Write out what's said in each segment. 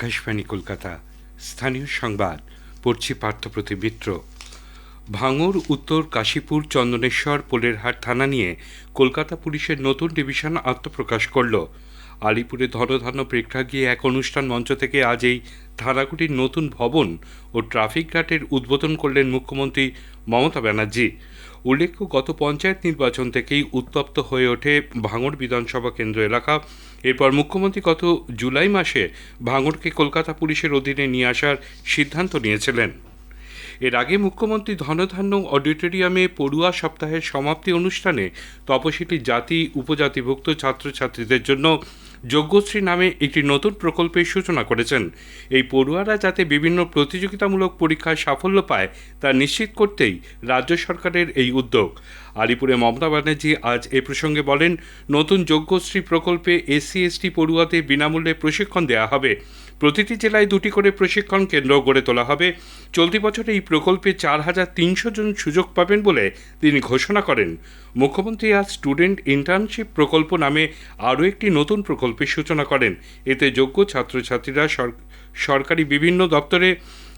আকাশবাণী কলকাতা। স্থানীয় সংবাদ পড়ছি পার্থপ্রতি মিত্র। ভাঙড় উত্তর কাশীপুর, চন্দনেশ্বর, পোলেরহাট থানা নিয়ে কলকাতা পুলিশের নতুন ডিভিশন আত্মপ্রকাশ করল। আলিপুরে ধনধান্য প্রেক্ষাগৃহে এক অনুষ্ঠান মঞ্চ থেকে আজ এই থানাগুলির নতুন ভবন ও ট্রাফিক গার্ডের উদ্বোধন করলেন মুখ্যমন্ত্রী মমতা ব্যানার্জি। উল্লেখ্য, গত পঞ্চায়েত নির্বাচন থেকেই উত্তপ্ত হয়ে ওঠে ভাঙড় বিধানসভা কেন্দ্র এলাকা। এরপর মুখ্যমন্ত্রী গত জুলাই মাসে ভাঙড়কে কলকাতা পুলিশের অধীনে নিয়ে আসার সিদ্ধান্ত নিয়েছিলেন। এর আগে মুখ্যমন্ত্রী ধনধান্য অডিটোরিয়ামে পড়ুয়া সপ্তাহের সমাপ্তি অনুষ্ঠানে তপশিলি জাতি, উপজাতিভুক্ত ছাত্রছাত্রীদের জন্য যজ্ঞশ্রী নামে একটি নতুন প্রকল্পের সূচনা করেছেন। এই পড়ুয়ারা যাতে বিভিন্ন প্রতিযোগিতামূলক পরীক্ষায় সাফল্য পায়, তা নিশ্চিত করতেই রাজ্য সরকারের এই উদ্যোগ। আলিপুরে মমতা ব্যানার্জি আজ এ প্রসঙ্গে বলেন, নতুন যজ্ঞশ্রী প্রকল্পে এসসি, এসটি পড়ুয়াদের বিনামূল্যে প্রশিক্ষণ দেওয়া হবে। প্রতিটি জেলায় দুটি করে প্রশিক্ষণ কেন্দ্র গড়ে তোলা হবে। চলতি বছরে এই প্রকল্পে চার হাজার তিনশো জন সুযোগ পাবেন বলে তিনি ঘোষণা করেন। মুখ্যমন্ত্রী আজ স্টুডেন্ট ইন্টার্নশিপ প্রকল্প নামে আরও একটি নতুন প্রকল্পের সূচনা করেন। এতে যোগ্য ছাত্রছাত্রীরা সরকারি বিভিন্ন দপ্তরে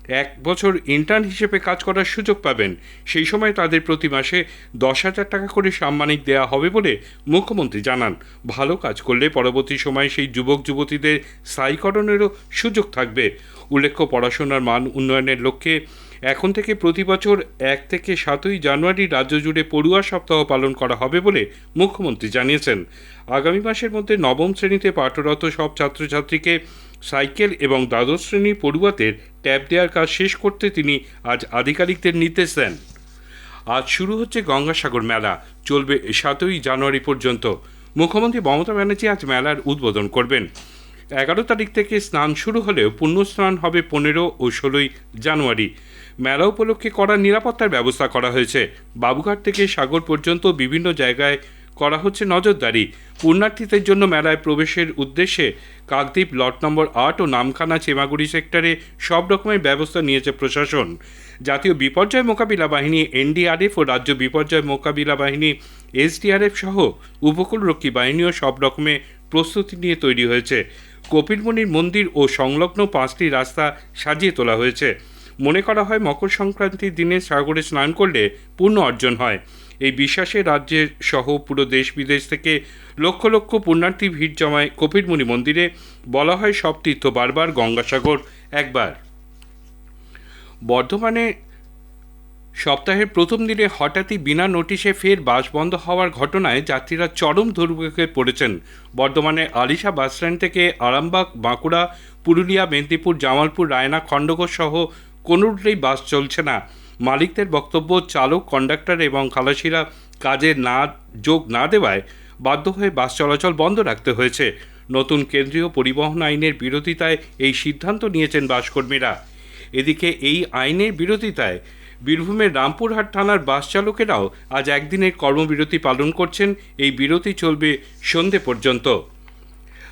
এক বছর ইন্টার্ন হিসেবে কাজ করার সুযোগ পাবেন। সেই সময় তাদের প্রতি মাসে দশ হাজার টাকা করে সাম্মানিক দেওয়া হবে বলে মুখ্যমন্ত্রী জানান। ভালো কাজ করলে পরবর্তী সময়ে সেই যুবক যুবতীদের স্থায়ীকরণেরও সুযোগ থাকবে। উল্লেখ্য, পড়াশোনার মান উন্নয়নের লক্ষ্যে এখন থেকে প্রতি বছর এক থেকে সাতই জানুয়ারি রাজ্য জুড়ে পড়ুয়া সপ্তাহ পালন করা হবে বলে মুখ্যমন্ত্রী জানিয়েছেন। আগামী মাসের মধ্যে নবম শ্রেণীতে পাঠরত সব ছাত্রছাত্রীকে সাইকেল এবং দ্বাদশ শ্রেণির পড়ুয়াদের ট্যাব দেওয়ার কাজ শেষ করতে তিনি আজ আধিকারিকদের নির্দেশ দেন। আজ শুরু হচ্ছে গঙ্গাসাগর মেলা। চলবে সাতই জানুয়ারি পর্যন্ত। মুখ্যমন্ত্রী মমতা ব্যানার্জি আজ মেলার উদ্বোধন করবেন। এগারো তারিখ থেকে স্নান শুরু হলেও পুণ্যস্নান হবে পনেরো ও ষোলোই জানুয়ারি। মেলা উপলক্ষে করা নিরাপত্তার ব্যবস্থা করা হয়েছে। বাবুঘাট থেকে সাগর পর্যন্ত বিভিন্ন জায়গায় করা হচ্ছে নজরদারি। পুণ্যার্থীদের জন্য মেলায় প্রবেশের উদ্দেশ্যে কাকদ্বীপ লট নম্বর আট ও নামখানা চেমাগুড়ি সেক্টরে সব রকমের ব্যবস্থা নিয়েছে প্রশাসন। জাতীয় বিপর্যয় মোকাবিলা বাহিনী, এনডিআরএফ ও রাজ্য বিপর্যয় মোকাবিলা বাহিনী, এসডিআরএফ সহ উপকূলরক্ষী বাহিনীও সব রকমের প্রস্তুতি নিয়ে তৈরি হয়েছে। কপিলমণির মন্দির ও সংলগ্ন পাঁচটি রাস্তা সাজিয়ে তোলা হয়েছে। মনে করা হয় মকর সংক্রান্তির দিনে সাগরে স্নান করলে পূর্ণ অর্জন হয়। এই বিশ্বাসে রাজ্যের সহ পুরো দেশ বিদেশ থেকে লক্ষ লক্ষ পুণ্যার্থী ভিড় জমায় কপিলমুনি মন্দিরে। বলা হয় সব তীর্থ বারবার গঙ্গাসাগর একবার। বর্ধমানে সপ্তাহের প্রথম দিনে হঠাৎই বিনা নোটিশে ফের বাস বন্ধ হওয়ার ঘটনায় যাত্রীরা চরম দুর্ভোগে পড়েছেন। বর্ধমানে আলিশা বাসস্ট্যান্ড থেকে আরামবাগ, বাঁকুড়া, পুরুলিয়া, মেদিনীপুর, জামালপুর, রায়না, খণ্ডঘোষ সহ কোনো রুটেই বাস চলছে না। মালিকদের বক্তব্য চালক কন্ডাক্টর এবং খালাসিরা কাজে না, যোগ না দেওয়ায় বাধ্য হয়ে বাস চলাচল বন্ধ রাখতে হয়েছে। নতুন কেন্দ্রীয় পরিবহন আইনের বিরোধিতায় এই সিদ্ধান্ত নিয়েছেন বাসকর্মীরা। এদিকে এই আইনের বিরোধিতায় বীরভূমের রামপুরহাট থানার বাস চালকেরাও আজ একদিনের কর্মবিরতি পালন করছেন। এই বিরতি চলবে সন্ধে পর্যন্ত।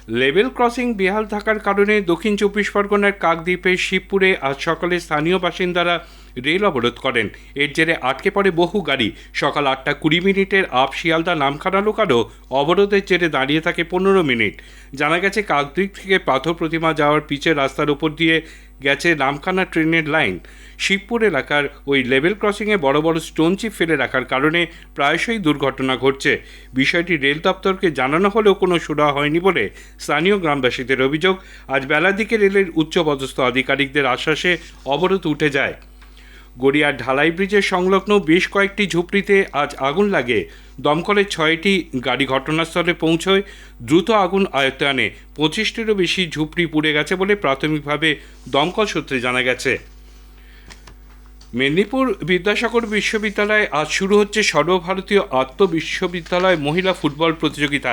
লেভেল ক্রসিং বেহাল থাকার কারণে দক্ষিণ চব্বিশ পরগনার কাকদ্বীপের শিবপুরে আজ সকালে স্থানীয় বাসিন্দারা রেল অবরোধ করেন। এর জেরে আটকে পড়ে বহু গাড়ি। সকাল আটটা কুড়ি মিনিটের আপ শিয়ালদা নামখানা লোকারও অবরোধের জেরে দাঁড়িয়ে থাকে পনেরো মিনিট। জানা গেছে, কাকদ্বীপ থেকে পাথর প্রতিমা যাওয়ার পিচের রাস্তার উপর দিয়ে গেছে নামখানা ট্রেনের লাইন। শিবপুর এলাকার ওই লেভেল ক্রসিংয়ে বড় বড় স্টোন চিপ ফেলে রাখার কারণে প্রায়শই দুর্ঘটনা ঘটছে। বিষয়টি রেল দপ্তরকে জানানো হলেও কোনো সুরা হয়নি বলে স্থানীয় গ্রামবাসীদের অভিযোগ। আজ বেলার দিকে রেলের উচ্চপদস্থ আধিকারিকদের আশ্বাসে অবরোধ উঠে যায়। গড়িয়ার ঢালাই ব্রিজের সংলগ্ন বেশ কয়েকটি ঝুপড়িতে আজ আগুন লাগে। দমকলের ছয়টি গাড়ি ঘটনাস্থলে পৌঁছয় দ্রুত আগুন আয়ত্তে আনে পঁচিশটিরও বেশি ঝুপড়ি পুড়ে গেছে বলে প্রাথমিকভাবে দমকল সূত্রে জানা গেছে। মেদিনীপুর বিদ্যাসাগর বিশ্ববিদ্যালয়ে আজ শুরু হচ্ছে সর্বভারতীয় আত্মবিশ্ববিদ্যালয় মহিলা ফুটবল প্রতিযোগিতা।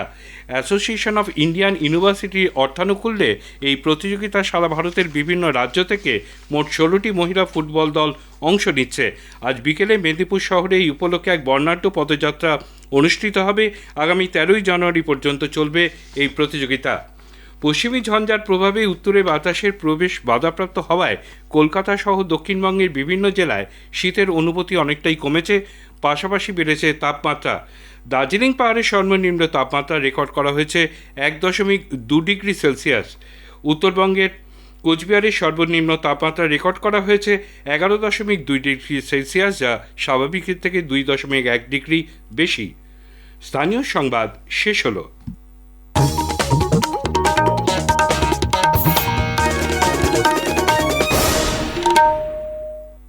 অ্যাসোসিয়েশন অফ ইন্ডিয়ান ইউনিভার্সিটির অর্থানুকূল্যে এই প্রতিযোগিতা সারা ভারতের বিভিন্ন রাজ্য থেকে মোট ষোলোটি মহিলা ফুটবল দল অংশ নিচ্ছে। আজ বিকেলে মেদিনীপুর শহরে এই উপলক্ষে এক বর্ণাঢ্য পদযাত্রা অনুষ্ঠিত হবে আগামী তেরোই জানুয়ারি পর্যন্ত চলবে এই প্রতিযোগিতা। পশ্চিমী ঝঞ্ঝার প্রভাবে উত্তরে বাতাসের প্রবেশ বাধাপ্রাপ্ত হওয়ায় কলকাতা সহ দক্ষিণবঙ্গের বিভিন্ন জেলায় শীতের অনুভূতি অনেকটাই কমেছে, পাশাপাশি বেড়েছে তাপমাত্রা। দার্জিলিং পাহাড়ের সর্বনিম্ন তাপমাত্রা রেকর্ড করা হয়েছে এক দশমিক দু ডিগ্রি সেলসিয়াস। উত্তরবঙ্গের কোচবিহারের সর্বনিম্ন তাপমাত্রা রেকর্ড করা হয়েছে এগারো দশমিক দুই ডিগ্রি সেলসিয়াস, যা স্বাভাবিকের থেকে দুই দশমিক এক ডিগ্রি বেশি। স্থানীয় সংবাদ শেষ হলো।